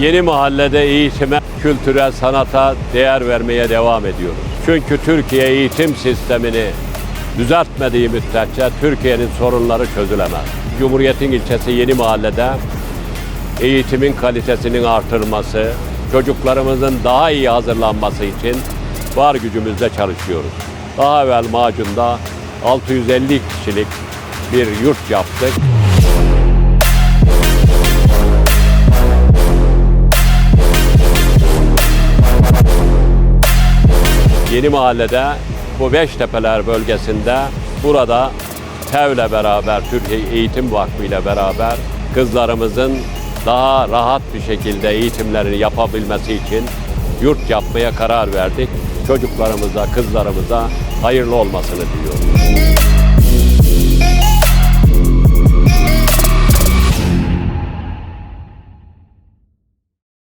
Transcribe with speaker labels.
Speaker 1: Yeni mahallede eğitime, kültüre, sanata değer vermeye devam ediyoruz. Çünkü Türkiye eğitim sistemini düzeltmediği müddetçe Türkiye'nin sorunları çözülemez. Cumhuriyet'in ilçesi Yeni Mahalle'de eğitimin kalitesinin artırılması, çocuklarımızın daha iyi hazırlanması için var gücümüzle çalışıyoruz. Daha evvel Macun'da 650 kişilik bir yurt yaptık. Yeni mahallede bu Beştepeler bölgesinde burada TEV'le beraber Türkiye Eğitim Vakfı ile beraber kızlarımızın daha rahat bir şekilde eğitimlerini yapabilmesi için yurt yapmaya karar verdik. Çocuklarımıza, kızlarımıza hayırlı olmasını diliyorum.